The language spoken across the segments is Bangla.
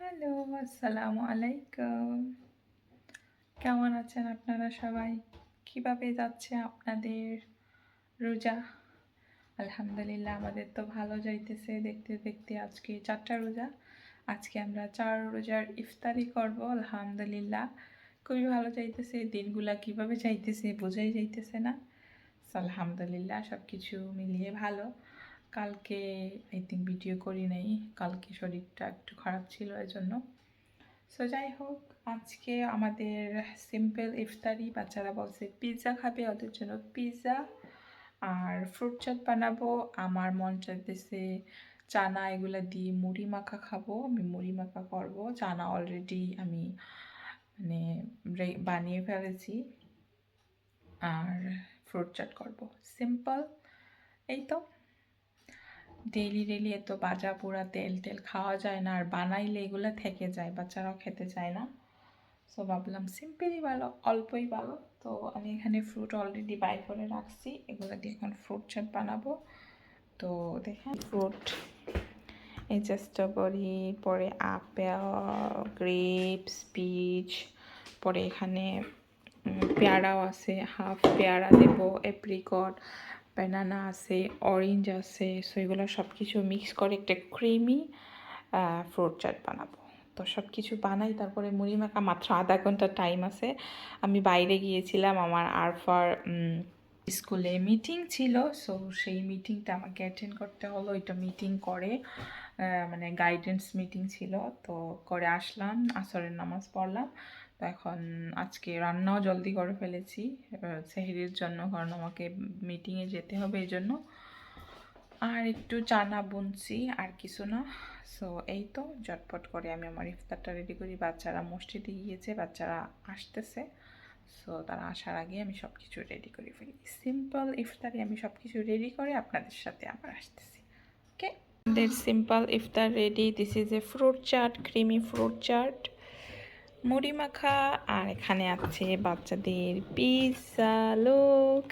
হ্যালো, আসসালামু আলাইকুম। কেমন আছেন আপনারা সবাই? কীভাবে যাচ্ছে আপনাদের রোজা? আলহামদুলিল্লাহ, আমাদের তো ভালো যাইতেছে দেখতে দেখতে আজকে চারটা রোজা। আজকে আমরা চার রোজার ইফতারি করব, আলহামদুলিল্লাহ। খুবই ভালো যাইতেছে, দিনগুলা কীভাবে যাইতেছে বোঝাই যাইতেছে না। আলহামদুলিল্লাহ সব কিছু মিলিয়ে ভালো। কালকে আই থিঙ্ক ভিডিও করি নাই। কালকে শরীরটা একটু খারাপ ছিল এর জন্য সো যাই হোক আজকে আমাদের সিম্পল ইফতারি। বাচ্চারা বলছে পিৎজা খাবে, ওদের জন্য পিৎজা আর ফ্রুট চাট বানাবো। আমার মন চাইতেছে, চানা এগুলো দিয়ে মুড়ি মাখা খাব। আমি মুড়ি মাখা করব। চানা অলরেডি আমি মানে বানিয়ে ফেলেছি আর ফ্রুট চাট করব। সিম্পল এই তো। ডেইলি ডেইলি এত বাজা পোড়া তেল তেল খাওয়া যায় না, আর বানাইলে এগুলো থেকে যায়, বাচ্চারাও খেতে চায় না। সো ভাবলাম সিম্পলই ভালো, অল্পই ভালো। তো আমি এখানে ফ্রুট অলরেডি বাই করে রাখছি, এগুলো দিয়ে এখন ফ্রুট চাট বানাবো। তো দেখেন ফ্রুট এই যে স্ট্রবেরি পরে আপেল গ্রেপস পিচ পরে এখানে পেয়ারাও আছে হাফ পেয়ারা দেবো এপ্রিকট ব্যানানা আছে অরেঞ্জ আছে সো এগুলো সব কিছু মিক্স করে একটা ক্রিমি ফ্রুট চাট বানাবো। তো সব কিছু বানাই, তারপরে মুড়ি মাখা মাত্র আধা ঘণ্টা টাইম আছে। আমি বাইরে গিয়েছিলাম, আমার আরফার স্কুলে মিটিং ছিল সো সেই মিটিংটা আমাকে অ্যাটেন্ড করতে হলো। এটা মিটিং করে মানে গাইডেন্স মিটিং ছিল, তো করে আসলাম, আসরের নামাজ পড়লাম। এখন আজকে রান্নাও জলদি করে ফেলেছি। সেহরির জন্য, কারণ আমাকে মিটিংয়ে যেতে হবে এই জন্য। আর একটু চানা বুনছি, আর কিছু না। সো এই তো জটপট করে আমি আমার ইফতারটা রেডি করি। বাচ্চারা মসজিদে গিয়েছে, বাচ্চারা আসতেছে। সো তারা আসার আগে আমি সব কিছু রেডি করে ফেলি সিম্পল ইফতারে আমি সব কিছু রেডি করে আপনাদের সাথে আবার আসতেছি। ওকে আমাদের simple iftar ready this is a fruit chaat creamy fruit chaat মুড়ি মাখা, আর এখানে আছে বাচ্চাদের পিৎজা লোক।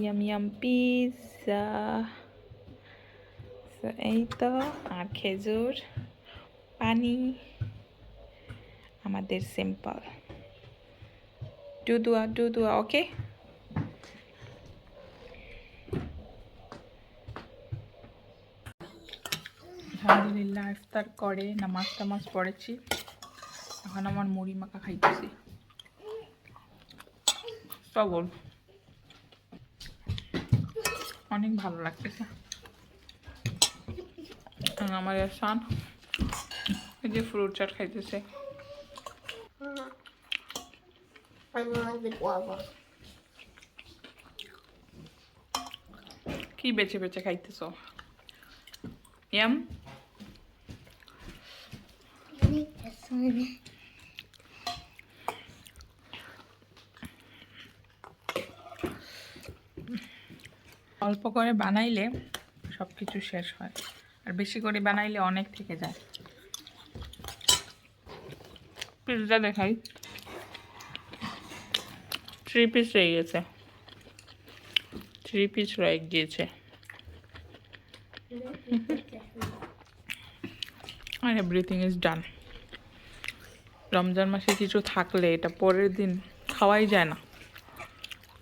ইয়াম ইয়াম পিৎজা এই তো, আর খেজুর, পানি। আমাদের সিম্পল ডু দুয়া ডু দুয়া ওকে আলহামদুলিল্লাহ, ইফতার করে, নামাজ টামাজ পড়েছি। এখন আমার মুড়ি মাখা খাইতেছি। সবল অনেক ভালো লাগতেছে। আমার সান এই যে ফ্রুট চাট খাইতেছে. কি বেছে বেছে খাইতেছ? এম অল্প করে বানাইলে সব কিছু শেষ হয়। আর বেশি করে বানাইলে অনেক থেকে যায়। পিৎজা দেখাই। থ্রি পিস রয়ে গেছে। থ্রি পিস রয়ে গিয়েছে। আর এভরিথিং ইজ ডান রমজান মাসে কিছু থাকলে এটা পরের দিন খাওয়াই যায় না।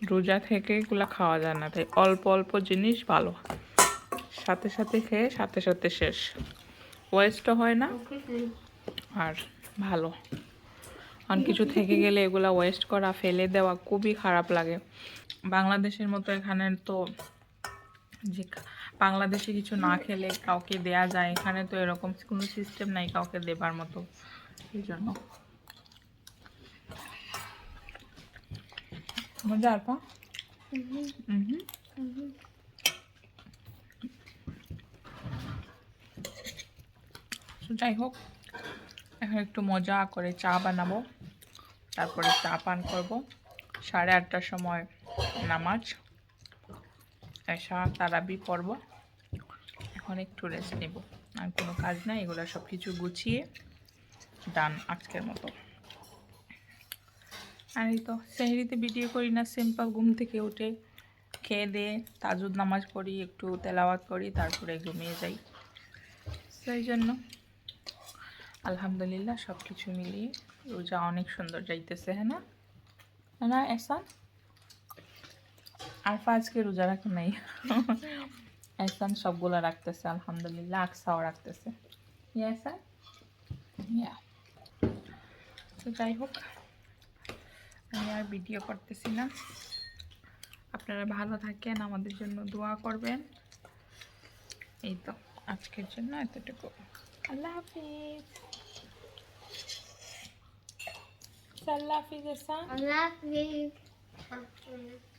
রোজা থেকে এগুলো খাওয়া যায় না, তাই অল্প অল্প জিনিস ভালো। সাথে সাথে খেয়ে সাথে সাথে শেষ। ওয়েস্টও হয় না আর ভালো। আর কিছু থেকে গেলে এগুলা ওয়েস্ট করা, ফেলে দেওয়া খুবই খারাপ লাগে। বাংলাদেশের মতো এখানে তো যে বাংলাদেশে কিছু না খেলে কাউকে দেয়া যায়, এখানে তো এরকম কোনো সিস্টেম নাই কাউকে দেবার মতো। এই জন্য। মজার পা? হুম। তো যাই হোক, এখন একটু মজা করে চা বানাবো, তারপরে চা পান করব। সাড়ে আটটার সময় নামাজ এসা তারাবি পড়ব। এখন একটু রেস্ট নেব। আর কোনো কাজ নাই, এগুলো সব কিছু গুছিয়ে ডান আজকের মতো। আর এই তো সেহরিতে ভিডিও করি না, সিম্পল ঘুম থেকে উঠে খেয়ে দিয়ে তাজুদ নামাজ পড়ি, একটু তেলাওয়াত করি, তারপরে ঘুমিয়ে যাই। সেই জন্য আলহামদুলিল্লাহ সব কিছু মিলিয়ে রোজা অনেক সুন্দর যাইতেছে হ্যাঁ না? না এসান আরফা আজকে রোজা রাখে নাই। এসান সবগুলো রাখতেছে, আলহামদুলিল্লাহ, আকসাও রাখতেছে। ইয়া এসান ইয়া। তো যাই হোক। আমি আর ভিডিও করতেছি না। আপনারা ভালো থাকেন আমাদের জন্য দোয়া করবেন। এই তো আজকের জন্য এতটুকু। আল্লাহ হাফিজ। আল্লাহ হাফিজ আল্লাহ you.